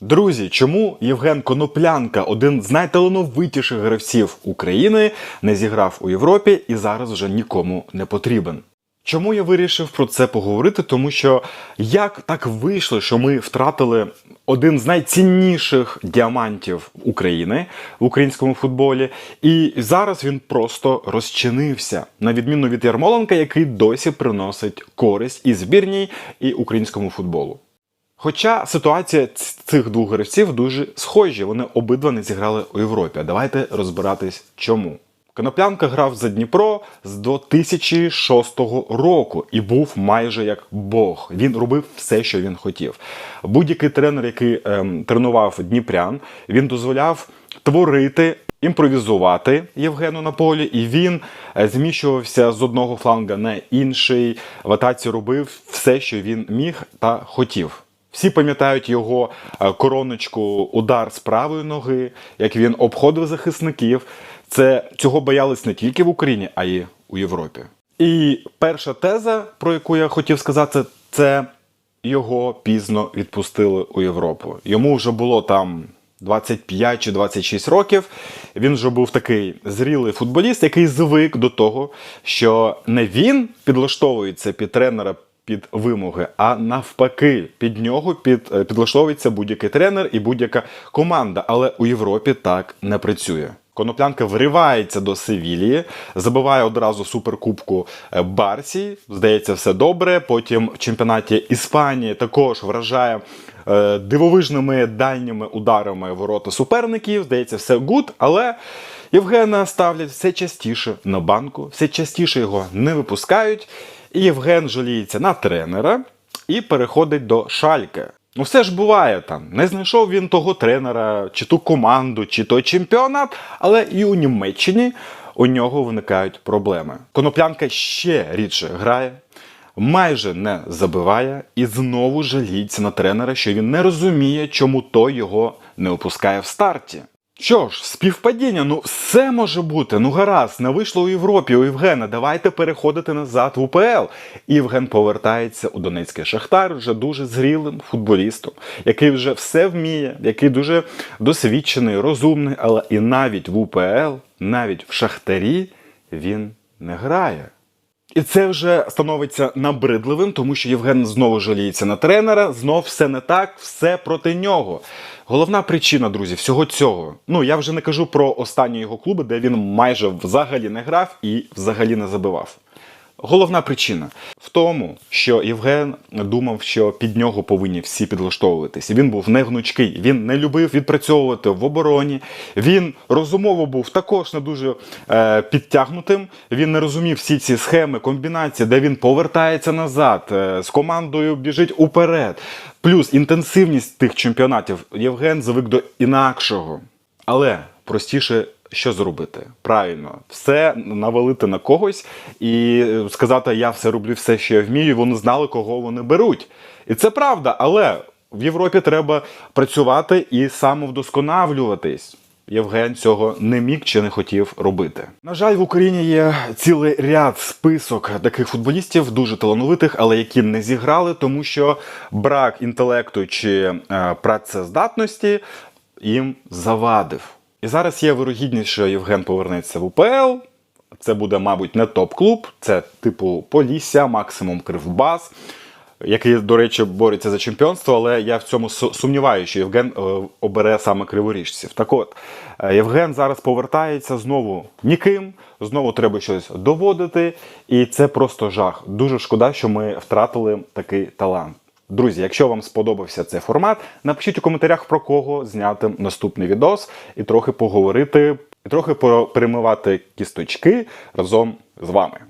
Друзі, чому Євген Коноплянка, один з найталановитіших гравців України, не зіграв у Європі і зараз вже нікому не потрібен? Чому я вирішив про це поговорити? Тому що як так вийшло, що ми втратили один з найцінніших діамантів України в українському футболі, і зараз він просто розчинився, на відміну від Ярмоленка, який досі приносить користь і збірній, і українському футболу. Хоча ситуація цих двох гравців дуже схожі, вони обидва не зіграли у Європі. Давайте розбиратись чому. Коноплянка грав за Дніпро з 2006 року і був майже як Бог. Він робив все, що він хотів. Будь-який тренер, який ем, тренував Дніпрян, він дозволяв творити. Імпровізувати Євгену на полі, і він е, зміщувався з одного фланга на інший. В атаці робив все, що він міг та хотів. Всі пам'ятають його е, короночку удар з правої ноги, як він обходив захисників. Це цього боялись не тільки в Україні, а й у Європі. І перша теза, про яку я хотів сказати, це його пізно відпустили у Європу. Йому вже було там 25 чи 26 років. Він вже був такий зрілий футболіст, який звик до того, що не він підлаштовується під тренера під вимоги, а навпаки, під нього під, е, підлаштовується будь-який тренер і будь-яка команда. Але у Європі так не працює. Коноплянка вривається до Севілії, забиває одразу суперкубку е, Барсі. Здається, все добре. Потім в чемпіонаті Іспанії також вражає е, дивовижними дальніми ударами ворота суперників. Здається, все гуд, але Євгена ставлять все частіше на банку, все частіше його не випускають. Євген жаліється на тренера і переходить до Шальке. Ну, все ж буває там. Не знайшов він того тренера, чи ту команду, чи той чемпіонат, але і у Німеччині у нього виникають проблеми. Коноплянка ще рідше грає, майже не забиває і знову жаліється на тренера, що він не розуміє, чому той його не опускає в старті. Що ж, співпадіння, ну все може бути. Ну гаразд, не вийшло у Європі у Євгена. Давайте переходити назад в УПЛ. Євген повертається у Донецький Шахтар вже дуже зрілим футболістом, який вже все вміє, який дуже досвідчений, розумний, але і навіть в УПЛ, навіть в Шахтарі він не грає. І це вже становиться набридливим, тому що Євген знову жаліється на тренера, знов все не так, все проти нього. Головна причина, друзі, всього цього. Ну я вже не кажу про останні його клуби, де він майже взагалі не грав і взагалі не забивав. Головна причина в тому, що Євген думав, що під нього повинні всі підлаштовуватися. Він був негнучкий, він не любив відпрацьовувати в обороні. Він розумово був також не дуже е, підтягнутим. Він не розумів всі ці схеми, комбінації, де він повертається назад, е, з командою біжить уперед. Плюс інтенсивність тих чемпіонатів Євген звик до інакшого. Але простіше що зробити? Правильно, все навалити на когось і сказати, я все роблю, все, що я вмію, вони знали, кого вони беруть. І це правда, але в Європі треба працювати і самовдосконалюватись. Євген цього не міг чи не хотів робити. На жаль, в Україні є цілий ряд список таких футболістів, дуже талановитих, але які не зіграли, тому що брак інтелекту чи е, працездатності їм завадив. І зараз є вирогідність, що Євген повернеться в УПЛ. Це буде, мабуть, не топ-клуб, це типу Полісся, максимум Кривбас, який, до речі, бореться за чемпіонство, але я в цьому су- сумніваюся, що Євген е, обере саме криворіжців. Так от, е, Євген зараз повертається знову ніким, знову треба щось доводити, і це просто жах. Дуже шкода, що ми втратили такий талант. Друзі, якщо вам сподобався цей формат, напишіть у коментарях про кого зняти наступний відос і трохи поговорити, і трохи перемивати кісточки разом з вами.